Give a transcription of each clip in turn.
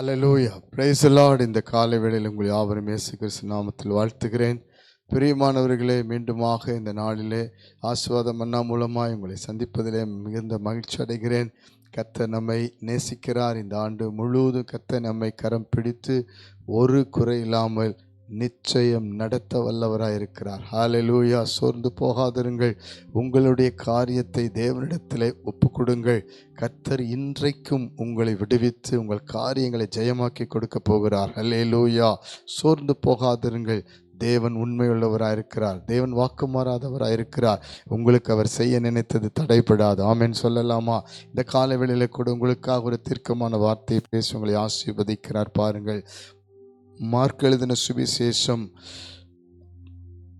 Hallelujah praise the இந்த காலை வேளையில் உங்கள் யாவரும் இயேசு கிறிஸ்து நாமத்தில் வாழ்த்துகிறேன். பிரியமானவர்களே மீண்டுமாக இந்த நாளிலே ஆசுவாதம் மன்னா மூலமாக உங்களை சந்திப்பதிலே மிகுந்த மகிழ்ச்சி அடைகிறேன். கத்த நம்மை நேசிக்கிறார். இந்த ஆண்டு முழுவதும் கத்த நம்மை கரம் பிடித்து ஒரு குறை இல்லாமல் நிச்சயம் நடத்த வல்லவராயிருக்கிறார். இருக்கிறார் சோர்ந்து போகாதிருங்கள். உங்களுடைய காரியத்தை தேவனிடத்திலே ஒப்புக்கொடுங்கள். கர்த்தர் இன்றைக்கும் உங்களை விடுவித்து உங்கள் காரியங்களை ஜெயமாக்கி கொடுக்க போகிறார். ஹலேலூயா சோர்ந்து போகாதிருங்கள். தேவன் உண்மையுள்ளவராக இருக்கிறார் தேவன் வாக்கு மாறாதவராயிருக்கிறார் உங்களுக்கு அவர் செய்ய நினைத்தது தடைபடாது. ஆமென். சொல்லலாமா? இந்த காலவெளியில் கூட உங்களுக்காக ஒரு தீர்க்கமான வார்த்தையை பேசி உங்களை ஆசீர்வதிக்கிறார் பாருங்கள். மார்க் எழுதின சுவிசேஷம்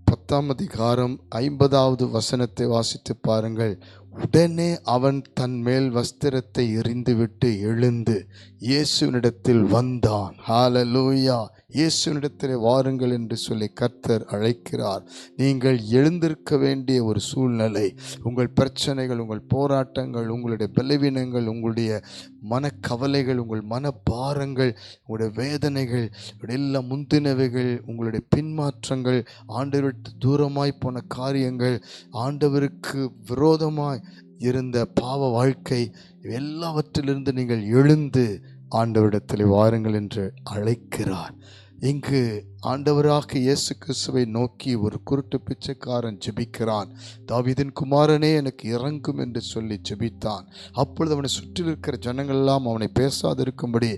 பத்தாம் அதிகாரம் ஐம்பதாவது வசனத்தை வாசித்து பாருங்கள். உடனே அவன் தன் மேல் வஸ்திரத்தை எறிந்துவிட்டு எழுந்து இயேசுவினிடத்தில் வந்தான். ஹalleluya. இயேசுவினிடத்தில் வாருங்கள் என்று சொல்லி கர்த்தர் அழைக்கிறார். நீங்கள் எழுந்திருக்க வேண்டிய ஒரு சூழ்நிலை உங்கள் பிரச்சனைகள் உங்கள் போராட்டங்கள் உங்களுடைய பலவீனங்கள் உங்களுடைய மனக்கவலைகள் உங்கள் மனப்பாரங்கள் உங்களுடைய வேதனைகள் எல்லா முந்தினவைகள் உங்களுடைய பின்மாற்றங்கள் ஆண்டவருக்கு தூரமாய் போன காரியங்கள் ஆண்டவருக்கு விரோதமாய் இருந்த பாவ வாழ்க்கை எல்லாவற்றிலிருந்து நீங்கள் எழுந்து ஆண்டவரிடத்தில் வாருங்கள் என்று அழைக்கிறார். இங்கு ஆண்டவராக இயேசு கிறிஸ்துவை நோக்கி ஒரு குருட்டு பிச்சைக்காரன் ஜெபிக்கிறான். தாவிதின் குமாரனே எனக்கு இறங்கும் என்று சொல்லி ஜெபித்தான். அப்பொழுது அவனை சுற்றில் இருக்கிற ஜனங்கள் எல்லாம் அவனை பேசாதிருக்கும்படி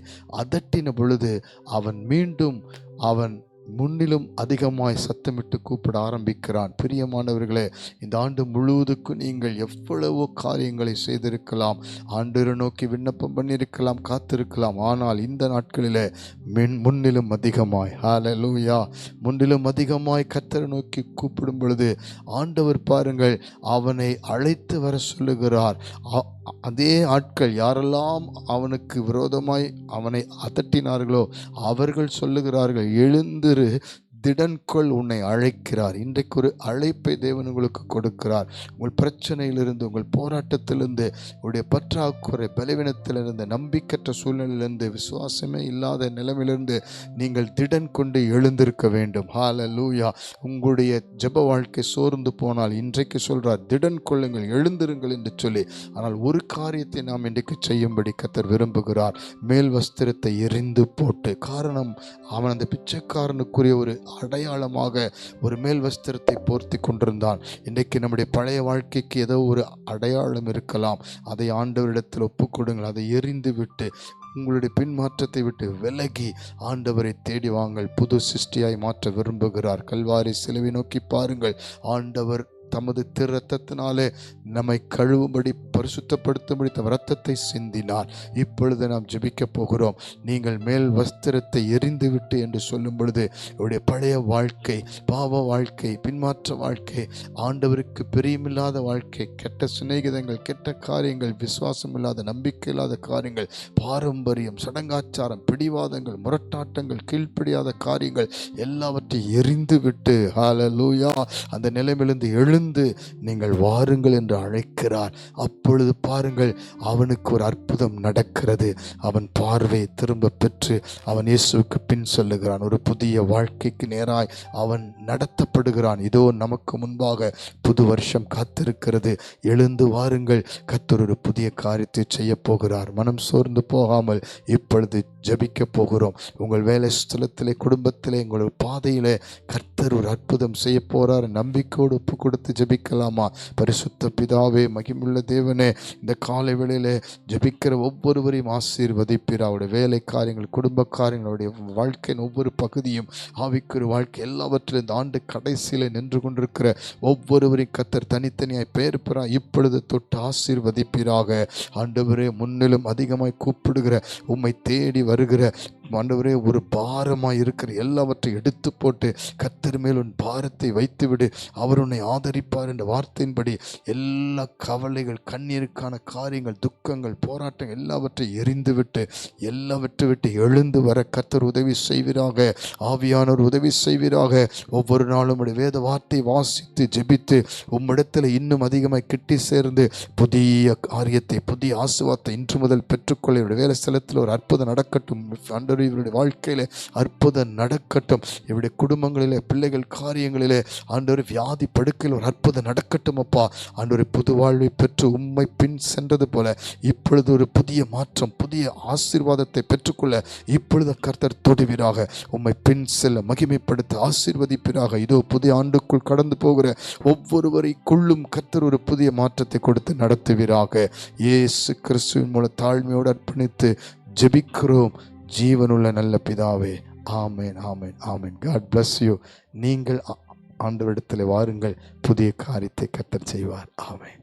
அதட்டின பொழுது அவன் மீண்டும் அவன் முன்னிலும் அதிகமாய் சத்தமிட்டு கூப்பிட ஆரம்பிக்கிறான். பிரியமானவர்களே இந்த ஆண்டு முழுவதுக்கும் நீங்கள் எவ்வளவோ காரியங்களை செய்திருக்கலாம். ஆண்டு நோக்கி விண்ணப்பம் பண்ணியிருக்கலாம் காத்திருக்கலாம். ஆனால் இந்த நாட்களிலே மின் முன்னிலும் அதிகமாய் ஹாலலூயா முன்னிலும் அதிகமாய் கத்தரை நோக்கி கூப்பிடும் பொழுது ஆண்டவர் பாருங்கள் அவனை அழைத்து வர சொல்லுகிறார். அதே ஆட்கள் யாரெல்லாம் அவனுக்கு விரோதமாய் அவனை அதட்டினார்களோ அவர்கள் சொல்லுகிறார்கள் எழுந்து திரு திடன்கொள் உன்னை அழைக்கிறார். இன்றைக்கு ஒரு அழைப்பை தேவன் உங்களுக்கு கொடுக்கிறார். உங்கள் பிரச்சனையிலிருந்து உங்கள் போராட்டத்திலிருந்து உங்களுடைய பற்றாக்குறை பலவீனத்திலிருந்து நம்பிக்கற்ற சூழ்நிலையிலிருந்து விசுவாசமே இல்லாத நிலைமையிலிருந்து நீங்கள் திடன் கொண்டு எழுந்திருக்க வேண்டும். ஹalleluya உங்களுடைய ஜெப வாழ்க்கை சோர்ந்து போனால் இன்றைக்கு சொல்கிறார் திடன் கொள்ளுங்கள் எழுந்திருங்கள் என்று சொல்லி ஆனால் ஒரு காரியத்தை நாம் இன்றைக்கு செய்யும்படி கத்தர் விரும்புகிறார். மேல் வஸ்திரத்தை எரிந்து போட்டு காரணம் அவன் அந்த பிச்சைக்காரனுக்குரிய ஒரு அடையாளமாக ஒரு மேல் வஸ்திரத்தை போர்த்தி கொண்டிருந்தான். இன்றைக்கு நம்முடைய பழைய வாழ்க்கைக்கு ஏதோ ஒரு அடையாளம் இருக்கலாம். அதை ஆண்டவரிடத்தில் ஒப்புக்கொடுங்கள். அதை எரிந்து விட்டு உங்களுடைய பின்மாற்றத்தை விட்டு விலகி ஆண்டவரை தேடி வாங்கள். புது சிருஷ்டியாய் மாற்ற விரும்புகிறார். கல்வாரி சிலுவை நோக்கி பாருங்கள். ஆண்டவர் தமது திரு ரத்தத்தினாலே நம்மை கழுவும்படி பரிசுத்தப்படுத்தும்படி தம் ரத்தத்தை சிந்தினார். இப்பொழுது நாம் ஜெபிக்க போகிறோம். நீங்கள் மேல் வஸ்திரத்தை எரிந்துவிட்டு என்று சொல்லும் பொழுது உடைய பழைய வாழ்க்கை பாவ வாழ்க்கை பின்மாற்ற வாழ்க்கை ஆண்டவருக்கு பிரியமில்லாத வாழ்க்கை கெட்ட சிநேகிதங்கள் கெட்ட காரியங்கள் விசுவாசம் இல்லாத நம்பிக்கை இல்லாத காரியங்கள் பாரம்பரியம் சடங்காச்சாரம் பிடிவாதங்கள் முரட்டாட்டங்கள் கீழ்ப்படியாத காரியங்கள் எல்லாவற்றையும் எரிந்து விட்டு லூயா அந்த நிலைமையிலிருந்து எழுந்து நீங்கள் வாருங்கள் என்று அழைக்கிறார். அப்பொழுது பாருங்கள் அவனுக்கு ஒரு அற்புதம் நடக்கிறது. அவன் பார்வை திரும்ப பெற்று அவன் இயேசுவுக்கு பின் செல்லுகிறான். ஒரு புதிய வாழ்க்கைக்கு நேராய் அவன் நடத்தப்படுகிறான். இதோ நமக்கு முன்பாக புது வருஷம் காத்திருக்கிறது. எழுந்து வாருங்கள். கர்த்தர் ஒரு புதிய காரியத்தை செய்ய போகிறார். மனம் சோர்ந்து போகாமல் இப்பொழுது ஜெபிக்க போகிறோம். உங்கள் வேலை ஸ்தலத்திலே குடும்பத்திலே உங்கள் பாதையிலே கர்த்தர் ஒரு அற்புதம் செய்ய போகிறார் நம்பிக்கையோடு ஒப்பு கொடுத்து ஜபிக்கலாமா? பரிசுத்த பிதாவே மகிமுள்ள தேவனே இந்த காலை வேளையிலே ஜெபிக்கிற ஒவ்வொருவரையும் ஆசீர்வதிப்பீர். அவருடைய வேலை காரியங்கள் குடும்ப காரியங்களுடைய வாழ்க்கையின் ஒவ்வொரு பகுதியும் ஆவிக்குரிய வாழ்க்கை எல்லாவற்றிலும் இந்த ஆண்டு கடைசியில் நின்று கொண்டிருக்கிற ஒவ்வொருவரையும் கத்தர் தனித்தனியாய் பெயர் பெறா இப்பொழுது தொட்டு ஆசீர்வதிப்பீராக. ஆண்டவரே முன்னிலும் அதிகமாய் கூப்பிடுகிற உம்மை தேடி வருகிற ஆண்டவரே ஒரு பாரமாக இருக்கிற எல்லாவற்றையும் எடுத்து போட்டு கத்தர் மேல் உன் பாரத்தை வைத்துவிடு. அவர் உன்னை ஆதரிப்பார் என்ற வார்த்தையின்படி எல்லா கவலைகள் கண்ணீருக்கான காரியங்கள் துக்கங்கள் போராட்டங்கள் எல்லாவற்றையும் எரிந்துவிட்டு எல்லாவற்றை விட்டு எழுந்து வர கத்தர் உதவி செய்வீராக. ஆவியானவர் உதவி செய்வீராக. ஒவ்வொரு நாளும் வேத வார்த்தை வாசித்து ஜெபித்து உம்மிடத்தில் இன்னும் அதிகமாக கிட்டி சேர்ந்து புதிய காரியத்தை புதிய ஆசுவாத்தை இன்று முதல் பெற்றுக்கொள்ள வேலை ஸ்தலத்தில் ஒரு அற்புதம் நடக்கட்டும். ஆண்டவரே இவருடைய வாழ்க்கையில் அற்புதம் நடக்கட்டும். இவருடைய குடும்பங்களிலே பிள்ளைகள் காரியங்களிலே ஆண்டவர் வியாதி படுக்கையில் ஒரு அற்புதம் நடக்கட்டும் அப்பா. ஆண்டவர் புது வாழ்வை பெற்று உம்மை பின் சென்றது போல இப்பொழுது ஒரு புதிய மாற்றம் புதிய ஆசீர்வாதத்தை பெற்றுக்கொள்ள இப்பொழுது கர்த்தர் தொடுவீராக. உம்மை பின் செல்ல மகிமைப்படுத்த ஆசீர்வதிப்பீராக. இதோ புதிய ஆண்டுக்குள் கடந்து போகிற ஒவ்வொருவரைக்குள்ளும் கர்த்தர் ஒரு புதிய மாற்றத்தை கொடுத்து நடத்துவீராக. இயேசு கிறிஸ்துவின் மூலம் தாழ்மையோடு அர்ப்பணித்து ஜெபிக்கிறோம். ஜீவனுள்ள நல்ல பிதாவே ஆமேன் ஆமேன் ஆமேன். காட் பிளஸ் யூ நீங்கள் ஆண்டவரிடத்தில் வாருங்கள். புதிய காரியத்தை கத்தர் செய்வார். ஆமேன்.